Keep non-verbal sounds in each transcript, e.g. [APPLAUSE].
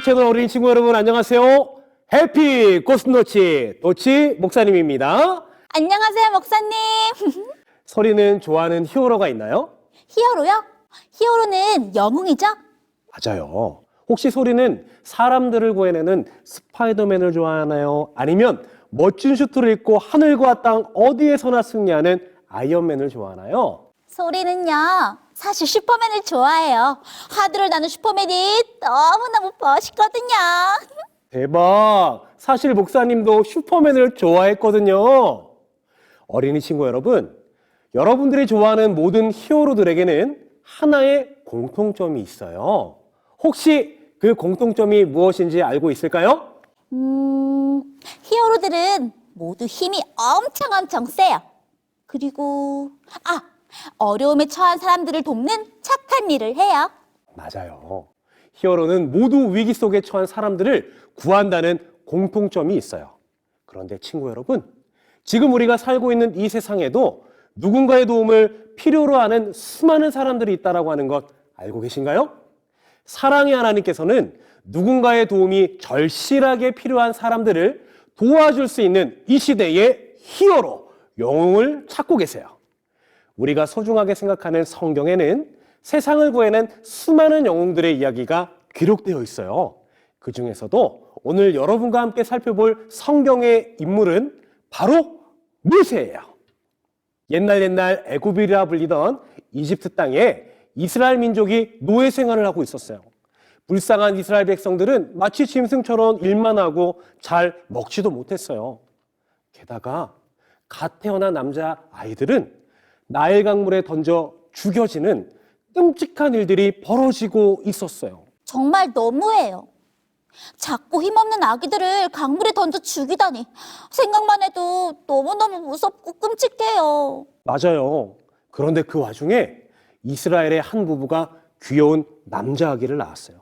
뽀뽀 채널 어린이 친구 여러분 안녕하세요. 해피 고스노치 노치 목사님입니다. 안녕하세요, 목사님. [LAUGHS] 소리는 좋아하는 히어로가 있나요? 히어로요? 히어로는 영웅이죠? 맞아요. 혹시 소리는 사람들을 구해내는 스파이더맨을 좋아하나요? 아니면 멋진 슈트를 입고 하늘과 땅 어디에서나 승리하는 아이언맨을 좋아하나요? 소리는요, 사실 슈퍼맨을 좋아해요. 하늘을 나는 슈퍼맨이 너무너무 멋있거든요. 대박! 사실 목사님도 슈퍼맨을 좋아했거든요. 어린이 친구 여러분, 여러분들이 좋아하는 모든 히어로들에게는 하나의 공통점이 있어요. 혹시 그 공통점이 무엇인지 알고 있을까요? 음, 히어로들은 모두 힘이 엄청 엄청 세요. 그리고, 아, 어려움에 처한 사람들을 돕는 착한 일을 해요. 맞아요. 히어로는 모두 위기 속에 처한 사람들을 구한다는 공통점이 있어요. 그런데 친구 여러분, 지금 우리가 살고 있는 이 세상에도 누군가의 도움을 필요로 하는 수많은 사람들이 있다라고 하는 것 알고 계신가요? 사랑의 하나님께서는 누군가의 도움이 절실하게 필요한 사람들을 도와줄 수 있는 이 시대의 히어로, 영웅을 찾고 계세요. 우리가 소중하게 생각하는 성경에는 세상을 구해낸 수많은 영웅들의 이야기가 기록되어 있어요. 그 중에서도 오늘 여러분과 함께 살펴볼 성경의 인물은 바로 모세예요. 옛날 옛날 애굽이라 불리던 이집트 땅에 이스라엘 민족이 노예 생활을 하고 있었어요. 불쌍한 이스라엘 백성들은 마치 짐승처럼 일만 하고 잘 먹지도 못했어요. 게다가 갓 태어난 남자 아이들은 나일 강물에 던져 죽여지는 끔찍한 일들이 벌어지고 있었어요. 정말 너무해요. 작고 힘없는 아기들을 강물에 던져 죽이다니. 생각만 해도 너무너무 무섭고 끔찍해요. 맞아요. 그런데 그 와중에 이스라엘의 한 부부가 귀여운 남자 아기를 낳았어요.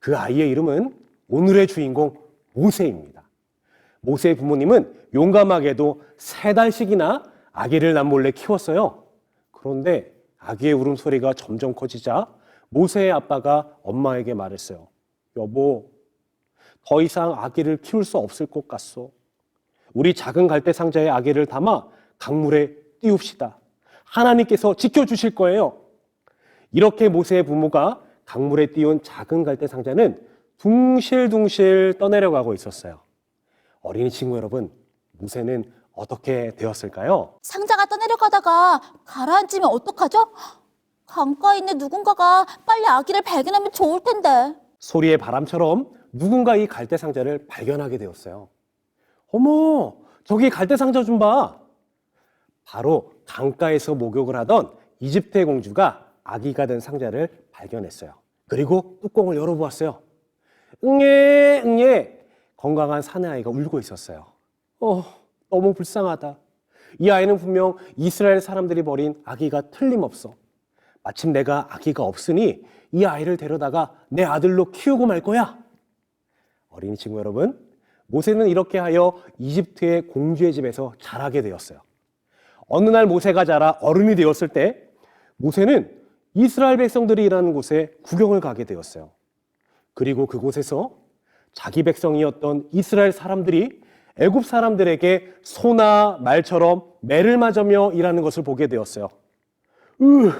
그 아이의 이름은 오늘의 주인공 모세입니다. 모세의 부모님은 용감하게도 세 달씩이나 아기를 남 몰래 키웠어요. 그런데 아기의 울음소리가 점점 커지자 모세의 아빠가 엄마에게 말했어요. 여보, 더 이상 아기를 키울 수 없을 것 같소. 우리 작은 갈대 상자에 아기를 담아 강물에 띄웁시다. 하나님께서 지켜주실 거예요. 이렇게 모세의 부모가 강물에 띄운 작은 갈대 상자는 둥실둥실 떠내려가고 있었어요. 어린이 친구 여러분, 모세는 어떻게 되었을까요? 상자가 떠내려가다가 가라앉으면 어떡하죠? 강가에 있는 누군가가 빨리 아기를 발견하면 좋을 텐데. 소리의 바람처럼 누군가 이 갈대 상자를 발견하게 되었어요. 어머, 저기 갈대 상자 좀 봐. 바로 강가에서 목욕을 하던 이집트의 공주가 아기가 된 상자를 발견했어요. 그리고 뚜껑을 열어보았어요. 응애, 응애. 건강한 사내아이가 울고 있었어요. 어, 너무 불쌍하다. 이 아이는 분명 이스라엘 사람들이 버린 아기가 틀림없어. 마침 내가 아기가 없으니 이 아이를 데려다가 내 아들로 키우고 말 거야. 어린이 친구 여러분, 모세는 이렇게 하여 이집트의 공주의 집에서 자라게 되었어요. 어느 날 모세가 자라 어른이 되었을 때 모세는 이스라엘 백성들이 일하는 곳에 구경을 가게 되었어요. 그리고 그곳에서 자기 백성이었던 이스라엘 사람들이 애굽 사람들에게 소나 말처럼 매를 맞으며 일하는 것을 보게 되었어요. 으,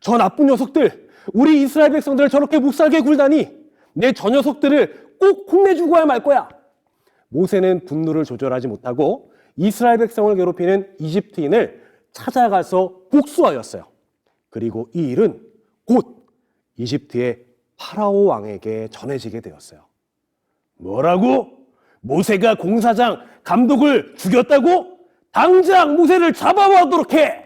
저 나쁜 녀석들, 우리 이스라엘 백성들을 저렇게 묵살게 굴다니 내 저 녀석들을 꼭 혼내주고야 말 거야. 모세는 분노를 조절하지 못하고 이스라엘 백성을 괴롭히는 이집트인을 찾아가서 복수하였어요. 그리고 이 일은 곧 이집트의 파라오 왕에게 전해지게 되었어요. 뭐라고? 모세가 공사장 감독을 죽였다고? 당장 모세를 잡아오도록 해!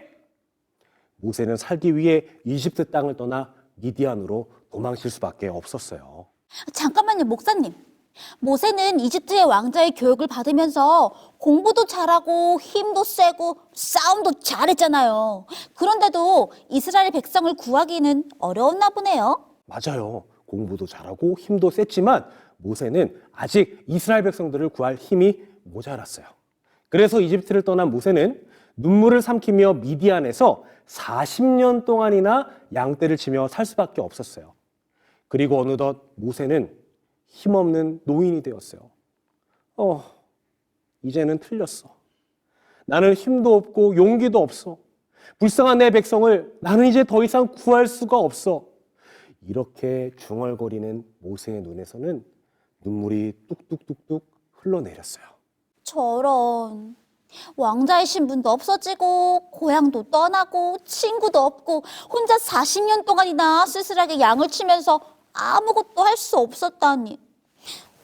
모세는 살기 위해 이집트 땅을 떠나 미디안으로 도망칠 수밖에 없었어요. 잠깐만요, 목사님. 모세는 이집트의 왕자의 교육을 받으면서 공부도 잘하고 힘도 세고 싸움도 잘했잖아요. 그런데도 이스라엘 백성을 구하기는 어려웠나 보네요. 맞아요. 공부도 잘하고 힘도 셌지만 모세는 아직 이스라엘 백성들을 구할 힘이 모자랐어요. 그래서 이집트를 떠난 모세는 눈물을 삼키며 미디안에서 40년 동안이나 양떼를 치며 살 수밖에 없었어요. 그리고 어느덧 모세는 힘없는 노인이 되었어요. 어, 이제는 틀렸어. 나는 힘도 없고 용기도 없어. 불쌍한 내 백성을 나는 이제 더 이상 구할 수가 없어. 이렇게 중얼거리는 모세의 눈에서는 눈물이 뚝뚝뚝뚝 흘러내렸어요. 저런. 왕자의 신분도 없어지고, 고향도 떠나고, 친구도 없고, 혼자 40년 동안이나 쓸쓸하게 양을 치면서 아무것도 할 수 없었다니.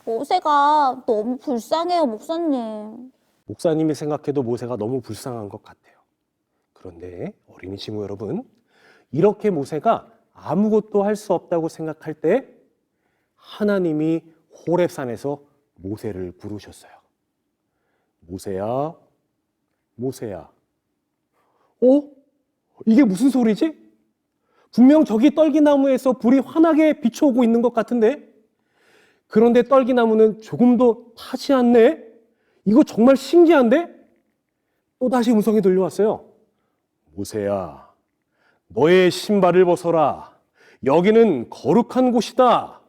모세가 너무 불쌍해요, 목사님. 목사님이 생각해도 모세가 너무 불쌍한 것 같아요. 그런데 어린이 친구 여러분, 이렇게 모세가 아무것도 할 수 없다고 생각할 때 하나님이 호렙산에서 모세를 부르셨어요. 모세야, 모세야. 어? 이게 무슨 소리지? 분명 저기 떨기나무에서 불이 환하게 비춰오고 있는 것 같은데? 그런데 떨기나무는 조금도 타지 않네? 이거 정말 신기한데? 또 다시 음성이 들려왔어요. 모세야, 너의 신발을 벗어라. 여기는 거룩한 곳이다.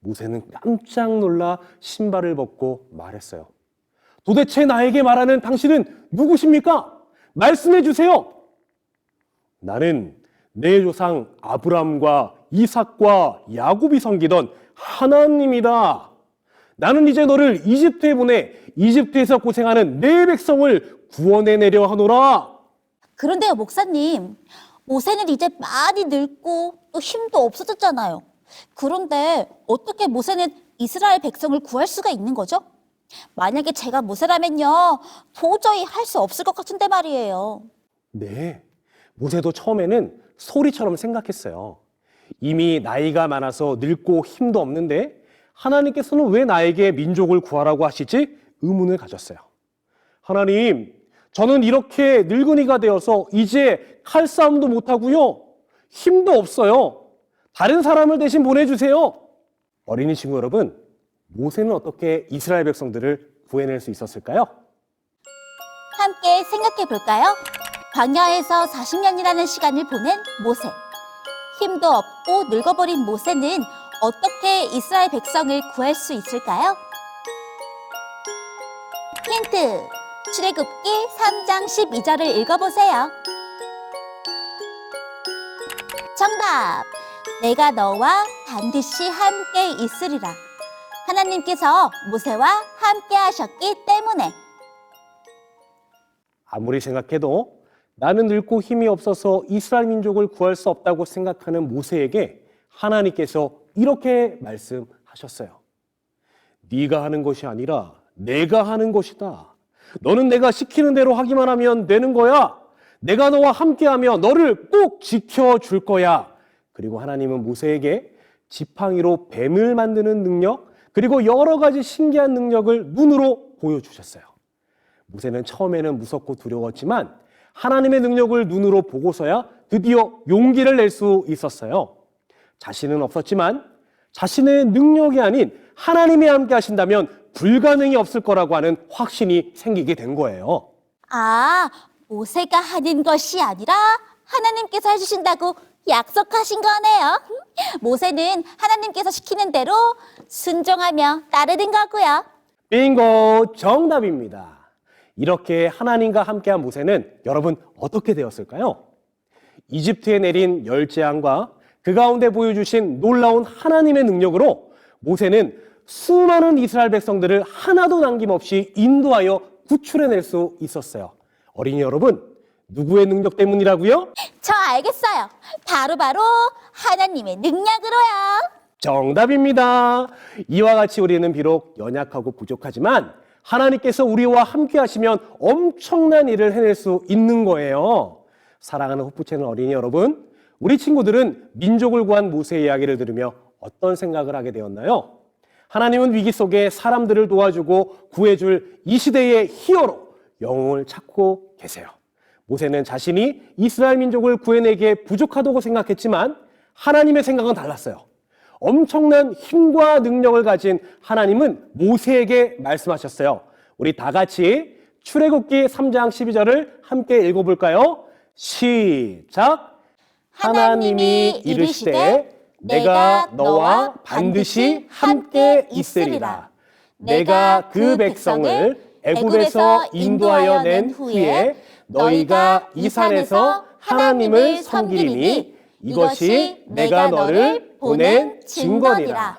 모세는 깜짝 놀라 신발을 벗고 말했어요. 도대체 나에게 말하는 당신은 누구십니까? 말씀해 주세요. 나는 내 조상 아브람과 이삭과 야곱이 섬기던 하나님이다. 나는 이제 너를 이집트에 보내 이집트에서 고생하는 내 백성을 구원해 내려 하노라. 그런데요, 목사님. 모세는 이제 많이 늙고 또 힘도 없어졌잖아요. 그런데 어떻게 모세는 이스라엘 백성을 구할 수가 있는 거죠? 만약에 제가 모세라면요, 도저히 할 수 없을 것 같은데 말이에요. 네. 모세도 처음에는 소리처럼 생각했어요. 이미 나이가 많아서 늙고 힘도 없는데 하나님께서는 왜 나에게 민족을 구하라고 하시지? 의문을 가졌어요. 하나님, 저는 이렇게 늙은이가 되어서 이제 칼싸움도 못하고요. 힘도 없어요. 다른 사람을 대신 보내주세요. 어린이 친구 여러분, 모세는 어떻게 이스라엘 백성들을 구해낼 수 있었을까요? 함께 생각해 볼까요? 광야에서 40년이라는 시간을 보낸 모세. 힘도 없고 늙어버린 모세는 어떻게 이스라엘 백성을 구할 수 있을까요? 힌트. 출애굽기 3장 12절을 읽어보세요. 정답. 내가 너와 반드시 함께 있으리라. 하나님께서 모세와 함께 하셨기 때문에 아무리 생각해도 나는 늙고 힘이 없어서 이스라엘 민족을 구할 수 없다고 생각하는 모세에게 하나님께서 이렇게 말씀하셨어요. 네가 하는 것이 아니라 내가 하는 것이다. 너는 내가 시키는 대로 하기만 하면 되는 거야. 내가 너와 함께하며 너를 꼭 지켜줄 거야. 그리고 하나님은 모세에게 지팡이로 뱀을 만드는 능력, 그리고 여러 가지 신기한 능력을 눈으로 보여주셨어요. 모세는 처음에는 무섭고 두려웠지만 하나님의 능력을 눈으로 보고서야 드디어 용기를 낼 수 있었어요. 자신은 없었지만 자신의 능력이 아닌 하나님이 함께 하신다면 불가능이 없을 거라고 하는 확신이 생기게 된 거예요. 아, 모세가 하는 것이 아니라 하나님께서 해주신다고 약속하신 거네요. 모세는 하나님께서 시키는 대로 순종하며 따르는 거고요. 빙고 정답입니다. 이렇게 하나님과 함께한 모세는 여러분 어떻게 되었을까요? 이집트에 내린 열 재앙과 그 가운데 보여주신 놀라운 하나님의 능력으로 모세는 수많은 이스라엘 백성들을 하나도 남김없이 인도하여 구출해낼 수 있었어요. 어린이 여러분, 누구의 능력 때문이라고요? 저 알겠어요. 바로바로 하나님의 능력으로요. 정답입니다. 이와 같이 우리는 비록 연약하고 부족하지만 하나님께서 우리와 함께 하시면 엄청난 일을 해낼 수 있는 거예요. 사랑하는 호프 채널 어린이 여러분, 우리 친구들은 민족을 구한 모세의 이야기를 들으며 어떤 생각을 하게 되었나요? 하나님은 위기 속에 사람들을 도와주고 구해줄 이 시대의 히어로, 영웅을 찾고 계세요. 모세는 자신이 이스라엘 민족을 구해내기에 부족하다고 생각했지만 하나님의 생각은 달랐어요. 엄청난 힘과 능력을 가진 하나님은 모세에게 말씀하셨어요. 우리 다 같이 출애굽기 3장 12절을 함께 읽어볼까요? 시작. 하나님이 이르시되 내가 너와 반드시 함께 있으리라. 내가 그 백성을 애굽에서 인도하여 낸 후에 너희가 이 산에서 하나님을 섬기리니 이것이 내가 너를 보낸 증거니라.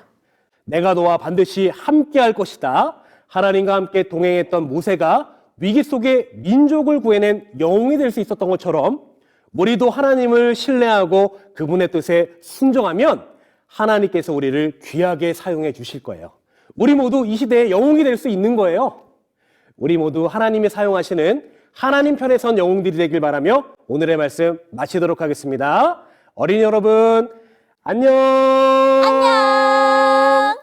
내가 너와 반드시 함께 할 것이다. 하나님과 함께 동행했던 모세가 위기 속에 민족을 구해낸 영웅이 될 수 있었던 것처럼 우리도 하나님을 신뢰하고 그분의 뜻에 순종하면 하나님께서 우리를 귀하게 사용해 주실 거예요. 우리 모두 이 시대의 영웅이 될 수 있는 거예요. 우리 모두 하나님이 사용하시는 하나님 편에 선 영웅들이 되길 바라며 오늘의 말씀 마치도록 하겠습니다. 어린이 여러분, 안녕! 안녕.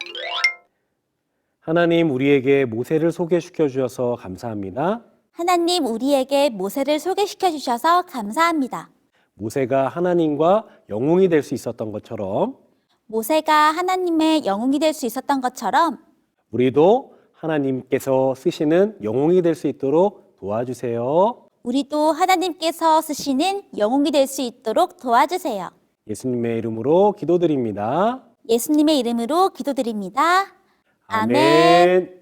하나님 우리에게 모세를 소개시켜 주셔서 감사합니다. 하나님 우리에게 모세를 소개시켜 주셔서 감사합니다. 모세가 하나님과 영웅이 될 수 있었던 것처럼 모세가 하나님의 영웅이 될 수 있었던 것처럼 우리도 하나님께서 쓰시는 영웅이 될 수 있도록 도와주세요. 우리도 하나님께서 쓰시는 영웅이 될 수 있도록 도와주세요. 예수님의 이름으로 기도드립니다. 예수님의 이름으로 기도드립니다. 아멘. 아멘.